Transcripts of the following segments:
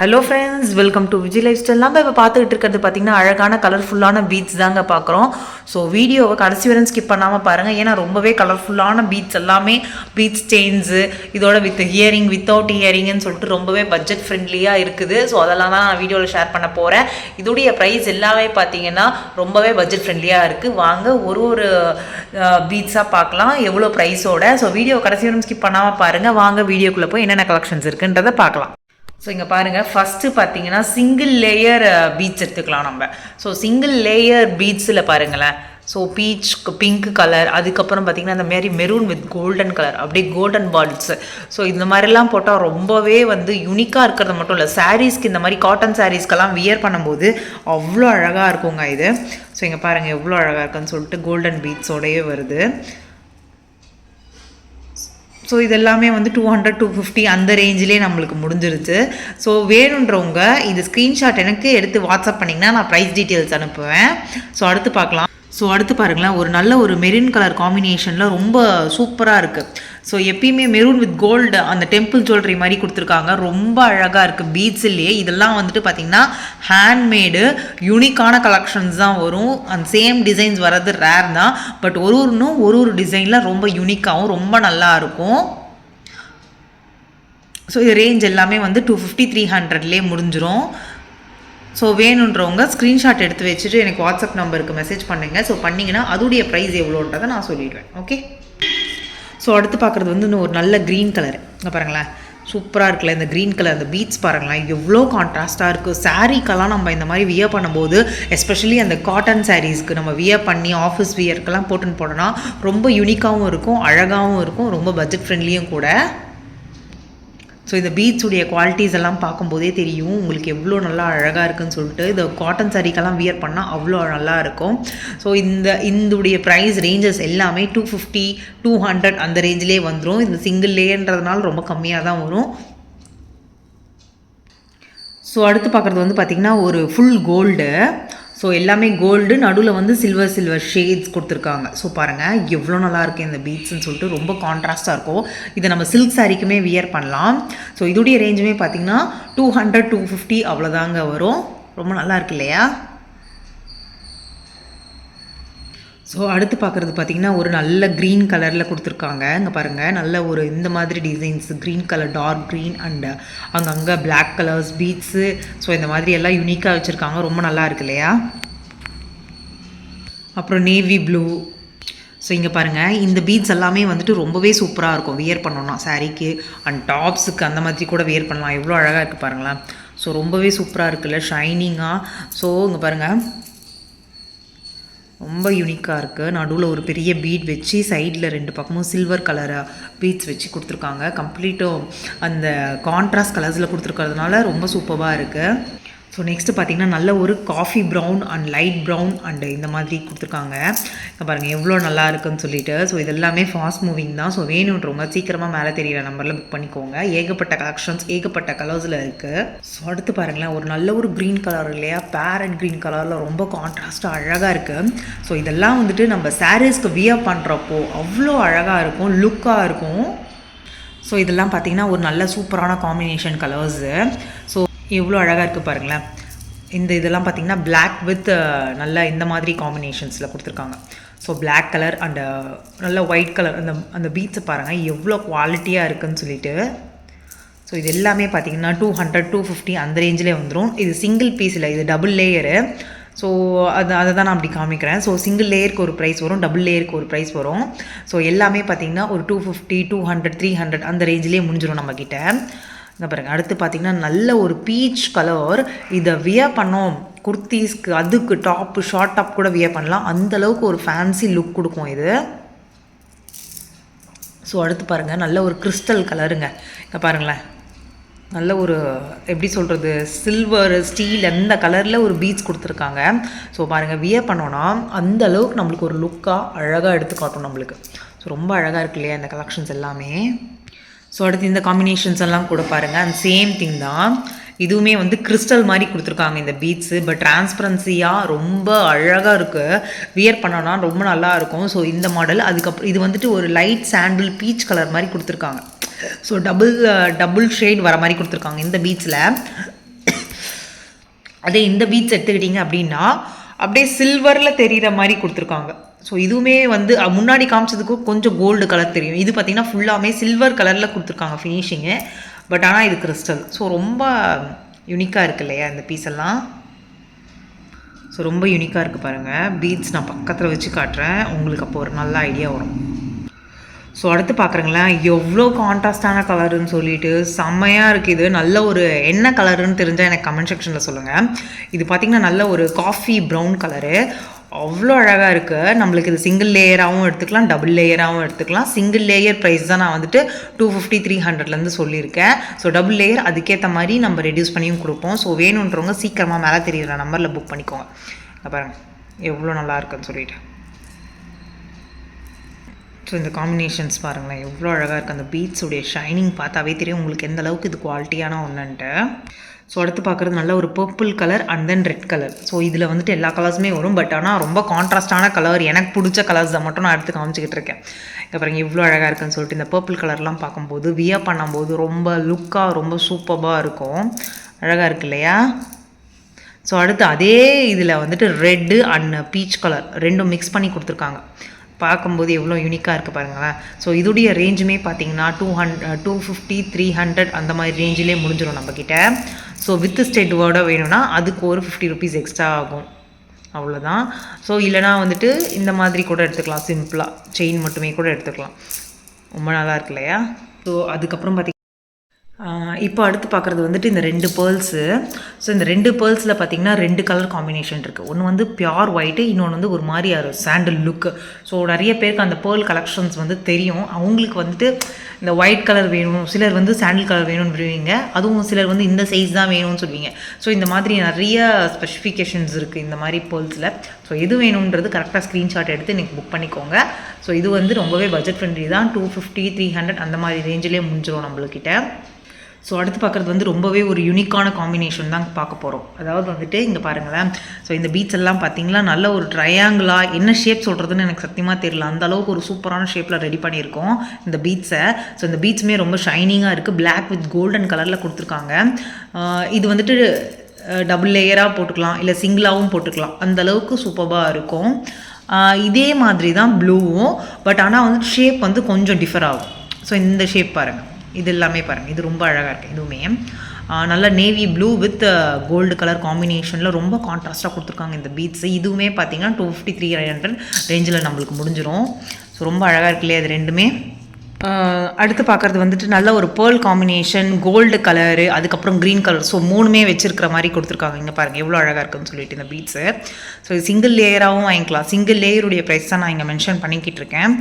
Hello friends welcome to Vijay lifestyle நம்ம இப்போ பார்த்துக்கிட்டு இருக்கிறது பார்த்தீங்கன்னா அழகான கலர்ஃபுல்லான பீட்ஸ் தாங்க பார்க்குறோம். ஸோ வீடியோவை கடைசி வரை ஸ்கிப் பண்ணாமல் பாருங்கள் ஏன்னா ரொம்பவே கலர்ஃபுல்லான பீட்ஸ் எல்லாமே பீட்ஸ் செயின்ஸு இதோட வித் ஹியரிங் வித்தவுட் ஹியரிங்னு சொல்லிட்டு ரொம்பவே பட்ஜெட் ஃப்ரெண்ட்லியாக இருக்குது. ஸோ அதெல்லாம் தான் நான் வீடியோவில் ஷேர் பண்ண போகிறேன் இதோடைய ப்ரைஸ் எல்லாமே பார்த்தீங்கன்னா ரொம்பவே பட்ஜெட் ஃப்ரெண்ட்லியாக இருக்குது வாங்க ஒரு ஒரு பீட்ஸாக பார்க்கலாம். எவ்வளோ ப்ரைஸோட ஸோ வீடியோ கடைசி வரை ஸ்கிப் பண்ணாமல் பாருங்கள் வாங்க வீடியோக்குள்ளே போய் என்னென்ன கலெக்ஷன்ஸ் இருக்குன்றதை பார்க்கலாம். ஸோ இங்கே பாருங்கள் ஃபஸ்ட்டு பார்த்தீங்கன்னா சிங்கிள் லேயர் பீட்ஸ் எடுத்துக்கலாம் நம்ம. ஸோ சிங்கிள் லேயர் பீட்ஸில் பாருங்களேன். ஸோ பீச் பிங்க் கலர் அதுக்கப்புறம் பார்த்தீங்கன்னா இந்த மாதிரி மெரூன் வித் கோல்டன் கலர் அப்படியே கோல்டன் பால்ஸ் ஸோ இந்த மாதிரிலாம் போட்டால் ரொம்பவே வந்து யூனிக்காக இருக்கிறது மட்டும் இல்லை சாரீஸ்க்கு இந்த மாதிரி காட்டன் சாரீஸ்க்கெல்லாம் வியர் பண்ணும்போது அவ்வளோ அழகாக இருக்குங்க இது. ஸோ இங்கே பாருங்கள் எவ்வளோ அழகாக இருக்குன்னு சொல்லிட்டு கோல்டன் பீட்ஸோடையே வருது. ஸோ இதெல்லாமே வந்து டூ ஹண்ட்ரட் டூ ஃபிஃப்டி அந்த ரேஞ்சிலே நம்மளுக்கு முடிஞ்சிருச்சு. ஸோ வேணுன்றவங்க இது ஸ்க்ரீன்ஷாட் எனக்கு எடுத்து வாட்ஸ்அப் பண்ணிங்கன்னா நான் ப்ரைஸ் டீட்டெயில்ஸ் அனுப்புவேன். ஸோ அடுத்து பார்க்கலாம். ஸோ அடுத்து பாருங்களேன். ஒரு நல்ல ஒரு மெரூன் கலர் காம்பினேஷனில் ரொம்ப சூப்பராக இருக்குது ஸோ எப்பயுமே மெரூன் வித் கோல்டு அந்த டெம்பிள் ஜுவல்லரி மாதிரி கொடுத்துருக்காங்க. ரொம்ப அழகாக இருக்குது பீட்ஸ்லேயே இதெல்லாம் வந்துட்டு பார்த்திங்கன்னா ஹேண்ட்மேடு யூனிக்கான கலெக்ஷன்ஸ் தான் வரும். அந்த சேம் டிசைன்ஸ் வர்றது ரேர் தான். பட் ஒரு ஒன்றும் ஒரு ஒரு டிசைனில் ரொம்ப யூனிக்காகவும் ரொம்ப நல்லா இருக்கும். ஸோ இது ரேஞ்ச் எல்லாமே வந்து டூ ஃபிஃப்டி த்ரீ ஹண்ட்ரட்லேயே முடிஞ்சிடும் ஸோ வேணுன்றவங்க ஸ்க்ரீன்ஷாட் எடுத்து வச்சுட்டு எனக்கு வாட்ஸ்அப் நம்பருக்கு மெசேஜ் பண்ணுங்கள் ஸோ பண்ணிங்கன்னா அதோடைய ப்ரைஸ் எவ்வளோன்றதை நான் சொல்லிடுவேன். ஓகே ஸோ அடுத்து பார்க்குறது வந்து இன்னும் ஒரு நல்ல க்ரீன் கலர் இங்கே பாருங்களேன். சூப்பராக இருக்குல்ல இந்த க்ரீன் கலர் இந்த பீட்ஸ் பாருங்களேன். எவ்வளோ கான்ட்ராஸ்ட்டாக இருக்குது சாரீக்கெல்லாம் நம்ம இந்த மாதிரி வியர் பண்ணும்போது எஸ்பெஷலி அந்த காட்டன் சாரீஸ்க்கு நம்ம வியர் பண்ணி ஆஃபீஸ் வியர்க்கெல்லாம் போட்டுன்னு போனோன்னா ரொம்ப யூனிக்காகவும் இருக்கும் அழகாகவும் இருக்கும் ரொம்ப பட்ஜெட் ஃப்ரெண்ட்லியும் கூட. ஸோ இந்த பீட்ஸுடைய குவாலிட்டிஸ் எல்லாம் பார்க்கும்போதே தெரியும். உங்களுக்கு எவ்வளோ நல்லா அழகாக இருக்குன்னு சொல்லிட்டு இந்த காட்டன் சாரீக்கெல்லாம் வியர் பண்ணால் அவ்வளோ நல்லா இருக்கும். ஸோ இந்த இந்துடைய ப்ரைஸ் ரேஞ்சஸ் எல்லாமே டூ ஃபிஃப்டி டூ ஹண்ட்ரட் அந்த ரேஞ்சிலே வந்துடும் இந்த சிங்கிள் லேன்றதுனால ரொம்ப கம்மியாக தான் வரும். ஸோ அடுத்து பார்க்குறது வந்து பார்த்திங்கன்னா ஒரு ஃபுல் கோல்டு ஸோ எல்லாமே கோல்டு நடுவில் வந்து சில்வர் சில்வர் ஷேட்ஸ் கொடுத்துருக்காங்க. ஸோ பாருங்கள் எவ்வளோ நல்லா இருக்குது இந்த பீட்ஸ்னு சொல்லிட்டு ரொம்ப கான்ட்ராஸ்ட்டாக இருக்கும். இதை நம்ம சில்க் சாரீக்குமே வியர் பண்ணலாம். ஸோ இதோடைய ரேஞ்சுமே பார்த்திங்கன்னா டூ ஹண்ட்ரட் டூ ஃபிஃப்டி அவ்வளோதாங்க வரும். ரொம்ப நல்லா இருக்கு இல்லையா? ஸோ அடுத்து பார்க்குறது பார்த்திங்கன்னா ஒரு நல்ல க்ரீன் கலரில் கொடுத்துருக்காங்க. இங்கே பாருங்கள் நல்ல ஒரு இந்த மாதிரி designs green colour dark green and அங்கங்கே பிளாக் கலர்ஸ் பீட்ஸு ஸோ இந்த மாதிரி எல்லாம் யூனிக்காக வச்சுருக்காங்க. ரொம்ப நல்லா இருக்கு இல்லையா? அப்புறம் நேவி ப்ளூ ஸோ இங்கே பாருங்கள் இந்த பீட்ஸ் எல்லாமே வந்துட்டு ரொம்பவே சூப்பராக இருக்கும். வியர் பண்ணோன்னா சாரீக்கு அண்ட் டாப்ஸுக்கு அந்த மாதிரி கூட வியர் பண்ணலாம். எவ்வளோ அழகாக இருக்குது பாருங்களேன். ஸோ ரொம்பவே சூப்பராக இருக்குல்ல ஷைனிங்காக ஸோ இங்கே பாருங்கள் ரொம்ப யூனிக்காக இருக்குது நடுவில் ஒரு பெரிய பீட் வச்சு சைடில் ரெண்டு பக்கமும் சில்வர் கலராக பீட்ஸ் வச்சு கொடுத்துருக்காங்க. கம்ப்ளீட்டும் அந்த கான்ட்ராஸ்ட் கலர்ஸில் கொடுத்துருக்கறதுனால ரொம்ப சூப்பராக இருக்குது ஸோ நெக்ஸ்ட்டு பார்த்தீங்கன்னா நல்ல ஒரு coffee brown and light brown and இந்த மாதிரி கொடுத்துருக்காங்க. பாருங்கள் எவ்வளோ நல்லா இருக்குன்னு சொல்லிட்டு. ஸோ இது எல்லாமே ஃபாஸ்ட் மூவிங் தான். ஸோ வேணுன்றவங்க சீக்கிரமாக மேலே தெரியிற நம்பரில் புக் பண்ணிக்கோங்க. ஏகப்பட்ட கலெக்ஷன்ஸ் ஏகப்பட்ட கலர்ஸில் இருக்குது ஸோ அடுத்து பாருங்களேன் ஒரு நல்ல ஒரு க்ரீன் கலர் இல்லையா? பேரட் க்ரீன் கலரில் ரொம்ப கான்ட்ராஸ்ட்டாக அழகாக இருக்குது ஸோ இதெல்லாம் வந்துட்டு நம்ம சாரீஸ்க்கு வியர் பண்ணுறப்போ அவ்வளோ அழகாக இருக்கும் லுக்காக இருக்கும். ஸோ இதெல்லாம் பார்த்தீங்கன்னா ஒரு நல்ல சூப்பரான காம்பினேஷன் கலர்ஸு ஸோ எவ்வளோ அழகாக இருக்குது பாருங்களேன். இந்த இதெல்லாம் பார்த்தீங்கன்னா பிளாக் வித் நல்ல இந்த மாதிரி காம்பினேஷன்ஸில் கொடுத்துருக்காங்க. ஸோ பிளாக் கலர் அண்ட் நல்ல ஒயிட் கலர் அந்த அந்த பீட்ஸை பாருங்கள் எவ்வளோ குவாலிட்டியாக இருக்குன்னு சொல்லிட்டு. ஸோ இது எல்லாமே பார்த்தீங்கன்னா டூ ஹண்ட்ரட் டூ ஃபிஃப்டி அந்த ரேஞ்சிலே வந்துடும் இது சிங்கிள் பீஸ் இல்லை இது டபுள் லேயரு ஸோ அது அதை தான் நான் அப்படி காமிக்கிறேன். ஸோ சிங்கிள் லேயருக்கு ஒரு ப்ரைஸ் வரும் டபுள் லேயருக்கு ஒரு ப்ரைஸ் வரும். ஸோ எல்லாமே பார்த்தீங்கன்னா ஒரு two fifty two hundred three hundred அந்த ரேஞ்சிலே முடிஞ்சிடும் நம்மக்கிட்ட இங்கே பாருங்கள் அடுத்து பார்த்திங்கன்னா நல்ல ஒரு பீச் கலர் இதை வியர் பண்ணோம். குர்த்தீஸ்க்கு அதுக்கு டாப்பு ஷார்ட் டாப் கூட வியர் பண்ணலாம். அந்தளவுக்கு ஒரு ஃபேன்சி லுக் கொடுக்கும் இது. ஸோ அடுத்து பாருங்கள் நல்ல ஒரு கிறிஸ்டல் கலருங்க இங்கே பாருங்களேன். நல்ல ஒரு எப்படி சொல்கிறது சில்வர் ஸ்டீல் அந்த கலரில் ஒரு பீச் கொடுத்துருக்காங்க. ஸோ பாருங்கள் வியர் பண்ணோன்னா அந்த அளவுக்கு நம்மளுக்கு ஒரு லுக்காக அழகாக எடுத்து காட்டும் நம்மளுக்கு. ஸோ ரொம்ப அழகாக இருக்கு இல்லையா இந்த கலெக்ஷன்ஸ் எல்லாமே? ஸோ அடுத்து இந்த காம்பினேஷன்ஸ் எல்லாம் கூட பாருங்கள் அண்ட் சேம் திங் தான். இதுவுமே வந்து கிறிஸ்டல் மாதிரி கொடுத்துருக்காங்க இந்த பீட்ஸு பட் டிரான்ஸ்பரன்சியாக ரொம்ப அழகாக இருக்குது வியர் பண்ணோன்னா ரொம்ப நல்லா இருக்கும். ஸோ இந்த மாடல் அதுக்கப்புறம் இது வந்துட்டு ஒரு லைட் சாண்டில் பீச் கலர் மாதிரி கொடுத்துருக்காங்க. ஸோ டபுள் டபுள் ஷேட் வர மாதிரி கொடுத்துருக்காங்க இந்த பீச்சில் அதே இந்த பீச் எடுத்துக்கிட்டிங்க அப்படின்னா அப்படியே சில்வரில் தெரிகிற மாதிரி கொடுத்துருக்காங்க. ஸோ இதுவுமே வந்து முன்னாடி காமிச்சதுக்கும் கொஞ்சம் கோல்டு கலர் தெரியும். இது பார்த்தீங்கன்னா ஃபுல்லாமே சில்வர் கலரில் கொடுத்துருக்காங்க ஃபினிஷிங்கு பட் ஆனால் இது கிறிஸ்டல் ஸோ ரொம்ப யூனிக்காக இருக்கு இல்லையா இந்த பீஸ் எல்லாம்? ஸோ ரொம்ப யூனிக்காக இருக்குது பாருங்கள் பீட்ஸ் நான் பக்கத்தில் வச்சு காட்டுறேன். உங்களுக்கு அப்போ ஒரு நல்ல ஐடியா வரும். ஸோ அடுத்து பார்க்குறீங்களேன் எவ்வளோ கான்ட்ராஸ்டான கலருன்னு சொல்லிட்டு செம்மையாக இருக்குது இது. நல்ல ஒரு என்ன கலருன்னு தெரிஞ்சால் எனக்கு கமெண்ட் செக்ஷனில் சொல்லுங்கள் இது பார்த்திங்கன்னா நல்ல ஒரு காஃபி ப்ரௌன் கலரு அவ்வளோ அழகாக இருக்குது நம்மளுக்கு இது சிங்கிள் லேயராகவும் எடுத்துக்கலாம் டபுள் லேயராகவும் எடுத்துக்கலாம். சிங்கிள் லேயர் ப்ரைஸ் தான் நான் வந்துட்டு டூ ஃபிஃப்டி த்ரீ ஹண்ட்ரட்லேருந்து சொல்லியிருக்கேன். ஸோ டபுள் லேயர் அதுக்கேற்ற மாதிரி நம்ம ரெடியூஸ் பண்ணியும் கொடுப்போம். ஸோ வேணுன்றவங்க சீக்கிரமாக மேலே தெரியுற நம்பரில் புக் பண்ணிக்கோங்க. இங்க பாருங்க. எவ்வளோ நல்லா இருக்குன்னு சொல்லிட்டு. ஸோ இந்த காம்பினேஷன்ஸ் பாருங்களேன். எவ்வளோ அழகாக இருக்குது அந்த பீட்ஸுடைய ஷைனிங் பார்த்தாவே தெரியும் உங்களுக்கு எந்த அளவுக்கு இது குவாலிட்டியான ஒன்றுன்ட்டு ஸோ அடுத்து பார்க்குறது நல்ல ஒரு purple colour and then red colour so இதில் வந்துட்டு எல்லா கலர்ஸுமே வரும் பட் ஆனால் ரொம்ப கான்ட்ராஸ்டான கலர் எனக்கு பிடிச்ச கலர்ஸை மட்டும் நான் எடுத்து காமிச்சிக்கிட்டு இருக்கேன். அப்புறம் இவ்வளோ அழகாக இருக்குன்னு சொல்லிட்டு இந்த பர்பிள் கலர்லாம் பார்க்கும்போது வியர் பண்ணும்போது ரொம்ப லுக்காக ரொம்ப சூப்பராக இருக்கும். அழகாக இருக்கு இல்லையா? ஸோ அடுத்து அதே இதில் வந்துட்டு ரெட்டு அண்ட் பீச் கலர் ரெண்டும் மிக்ஸ் பண்ணி கொடுத்துருக்காங்க. பார்க்கும்போது எவ்வளோ யூனிக்காக இருக்குது பாருங்களேன். ஸோ இதோடைய ரேஞ்சுமே பார்த்தீங்கன்னா two hundred two fifty three hundred அந்த மாதிரி ரேஞ்சிலே முடிஞ்சிடும் நம்மக்கிட்ட ஸோ வித் ஸ்டெட்டோட வேணும்னா அதுக்கு ஒரு ஃபிஃப்டி ருபீஸ் எக்ஸ்ட்ரா ஆகும். அவ்வளோதான் ஸோ இல்லைனா வந்துட்டு இந்த மாதிரி கூட எடுத்துக்கலாம். சிம்பிளாக செயின் மட்டுமே கூட எடுத்துக்கலாம். ரொம்ப நல்லா இருக்கு இல்லையா? ஸோ அதுக்கப்புறம் பார்த்திங்கன்னா இப்போ அடுத்து பார்க்குறது வந்துட்டு இந்த ரெண்டு பேர்ல்ஸு ஸோ இந்த ரெண்டு பேர்ல்ஸில் பார்த்தீங்கன்னா ரெண்டு கலர் காம்பினேஷன் இருக்குது ஒன்று வந்து பியோர் ஒயிட்டு இன்னொன்று வந்து ஒரு மாதிரி சாண்டில் லுக்கு ஸோ நிறைய பேருக்கு அந்த பேர்ல் கலெக்ஷன்ஸ் வந்து தெரியும். அவங்களுக்கு வந்துட்டு இந்த ஒயிட் கலர் வேணும் சிலர் வந்து சாண்டில் கலர் வேணும்னு விடுவீங்க அதுவும் சிலர் வந்து இந்த சைஸ் தான் வேணும்னு சொல்லுவீங்க. ஸோ இந்த மாதிரி நிறைய ஸ்பெசிஃபிகேஷன்ஸ் இருக்குது இந்த மாதிரி பேர்ல்ஸில் ஸோ எது வேணுன்றது கரெக்டாக ஸ்க்ரீன்ஷாட் எடுத்து இன்றைக்கி புக் பண்ணிக்கோங்க. ஸோ இது வந்து ரொம்பவே பட்ஜெட் ஃப்ரெண்ட்லி தான். டூ ஃபிஃப்டி த்ரீ ஹண்ட்ரட் அந்த மாதிரி ரேஞ்சிலே முடிஞ்சிடும் நம்மளுக்கிட்ட. ஸோ அடுத்து பார்க்குறது வந்து ரொம்பவே ஒரு யூனிக்கான காம்பினேஷன் தான் பார்க்க போகிறோம் அதாவது வந்துட்டு இங்கே பாருங்களேன். ஸோ இந்த பீச் எல்லாம் பார்த்தீங்களா? நல்ல ஒரு ட்ரையாங்கிளாக என்ன ஷேப் சொல்கிறதுன்னு எனக்கு சத்தியமாக தெரியல. அந்த அளவுக்கு ஒரு சூப்பரான ஷேப்பில் ரெடி பண்ணியிருக்கோம் இந்த பீச்சை ஸோ இந்த பீச்சுமே ரொம்ப ஷைனிங்காக இருக்குது பிளாக் வித் கோல்டன் கலரில் கொடுத்துருக்காங்க. இது வந்துட்டு டபுள் லேயராக போட்டுக்கலாம். இல்லை சிங்கிளாகவும் போட்டுக்கலாம். அந்த அளவுக்கு சூப்பராக இருக்கும். இதே மாதிரி தான் ப்ளூவும் பட் ஆனால் வந்து ஷேப் வந்து கொஞ்சம் டிஃபர் ஆகும். ஸோ இந்த ஷேப் பாருங்கள் இது எல்லாமே பாருங்கள் இது ரொம்ப அழகாக இருக்குது இதுவுமே நல்லா நல்ல navy blue with gold colour காம்பினேஷனில் ரொம்ப கான்ட்ராஸ்ட்டாக கொடுத்துருக்காங்க இந்த பீட்ஸ் இதுவுமே பார்த்தீங்கன்னா டூ ஃபிஃப்டி த்ரீ ஹண்ட்ரட் ரேஞ்சில் நம்மளுக்கு முடிஞ்சிடும் ஸோ ரொம்ப அழகாக இருக்கு இல்லையா இது ரெண்டுமே? அடுத்து பார்க்குறது வந்துட்டு நல்ல ஒரு பேர்ல் காம்பினேஷன் கோல்டு கலரு அதுக்கப்புறம் க்ரீன் கலர் ஸோ மூணுமே வச்சிருக்கிற மாதிரி கொடுத்துருக்காங்க. இங்கே பாருங்கள் எவ்வளோ அழகாக இருக்குன்னு சொல்லிட்டு இந்த பீட்ஸு ஸோ இது சிங்கிள் லேயராகவும் வாங்கிக்கலாம். சிங்கிள் லேயருடைய ப்ரைஸ் தான் நான் இங்கே மென்ஷன் பண்ணிக்கிட்டு இருக்கேன்.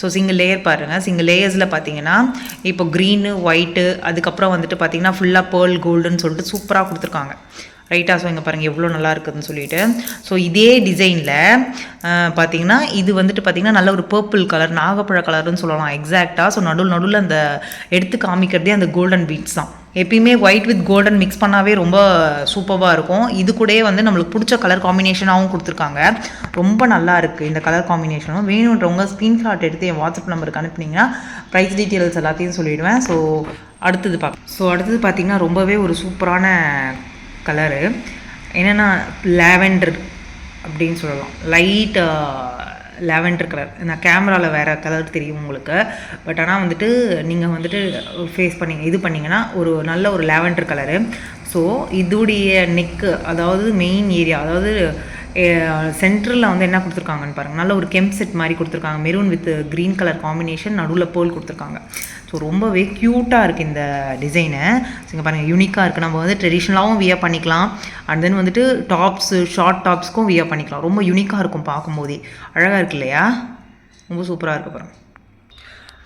ஸோ சிங்கிள் லேயர் பாருங்கள் சிங்கிள் லேயர்ஸில் பார்த்தீங்கன்னா இப்போ க்ரீனு ஒயிட்டு அதுக்கப்புறம் வந்துட்டு பார்த்தீங்கன்னா ஃபுல்லாக பேர்ல் கோல்டுன்னு சொல்லிட்டு சூப்பராக கொடுத்துருக்காங்க. ரைட்டாக ஸோ இங்கே பாருங்கள் எவ்வளோ நல்லா இருக்குதுன்னு சொல்லிட்டு. ஸோ இதே டிசைனில் பார்த்தீங்கன்னா இது வந்துட்டு பார்த்தீங்கன்னா நல்ல ஒரு பர்பிள் கலர் நாகப்பழ கலர்னு சொல்லலாம் எக்ஸாக்டாக ஸோ நடுவில் நடுவில் அந்த எடுத்து காமிக்கிறதே அந்த கோல்டன் பீட்ஸ் தான். எப்பயுமே ஒயிட் வித் கோல்டன் மிக்ஸ் பண்ணாவே ரொம்ப சூப்பராக இருக்கும். இது கூடயே வந்து நம்மளுக்கு பிடிச்ச கலர் காம்பினேஷனாகவும் கொடுத்துருக்காங்க. ரொம்ப நல்லா இருக்குது இந்த கலர் காம்பினேஷனும் வேணுன்றவங்க ஸ்க்ரீன்ஷாட் எடுத்து என் வாட்ஸ்அப் நம்பருக்கு அனுப்புனீங்கன்னா ப்ரைஸ் டீட்டெயில்ஸ் எல்லாத்தையும் சொல்லிவிடுவேன் ஸோ அடுத்தது பார்க்க ஸோ அடுத்தது பார்த்தீங்கன்னா ரொம்பவே ஒரு சூப்பரான கலரு. என்னென்னா லாவெண்டர் அப்படின்னு சொல்லலாம். Light lavender colour. நான் கேமராவில் வேறு கலர் தெரியும் உங்களுக்கு. பட் ஆனால் வந்துட்டு நீங்கள் வந்துட்டு ஃபேஸ் பண்ணி இது பண்ணிங்கன்னா ஒரு நல்ல ஒரு லாவெண்டர் கலரு. ஸோ இதுடைய நெக்கு அதாவது மெயின் ஏரியா அதாவது சென்ட்ரலில் வந்து என்ன கொடுத்துருக்காங்கன்னு பாருங்கள் நல்ல ஒரு கெம் செட் மாதிரி கொடுத்துருக்காங்க. Maroon with green colour combination நடுவில் போல் கொடுத்துருக்காங்க. ஸோ ரொம்பவே க்யூட்டாக இருக்குது இந்த டிசைனு இங்கே பாருங்கள் யூனிக்காக இருக்குது நம்ம வந்து ட்ரெடிஷ்னலாகவும் வியர் பண்ணிக்கலாம். அண்ட் தென் வந்துட்டு டாப்ஸு ஷார்ட் டாப்ஸ்க்கும் வியர் பண்ணிக்கலாம். ரொம்ப யூனிக்காக இருக்கும் பார்க்கும்போதே. அழகாக இருக்கு இல்லையா? ரொம்ப சூப்பராக இருக்கு பாருங்க.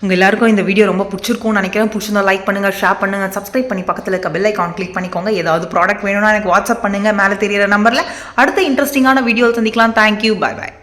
உங்கள் எல்லாருக்கும் இந்த வீடியோ ரொம்ப பிடிச்சிருக்கும்னு நினைக்கிறேன். பிடிச்சிருந்தா லைக் பண்ணுங்கள் ஷேர் பண்ணுங்கள் சப்ஸ்கிரைப் பண்ணி பக்கத்தில் இருக்க பெல் ஐக்கான் கிளிக் பண்ணிக்கோங்க. ஏதாவது ப்ராடக்ட் வேணும்னா எனக்கு வாட்ஸ்அப் பண்ணுங்கள் மேலே தெரியிற நம்பரில் அடுத்த இன்ட்ரெஸ்டிங்கான வீடியோ சந்திக்கலாம். Thank you bye bye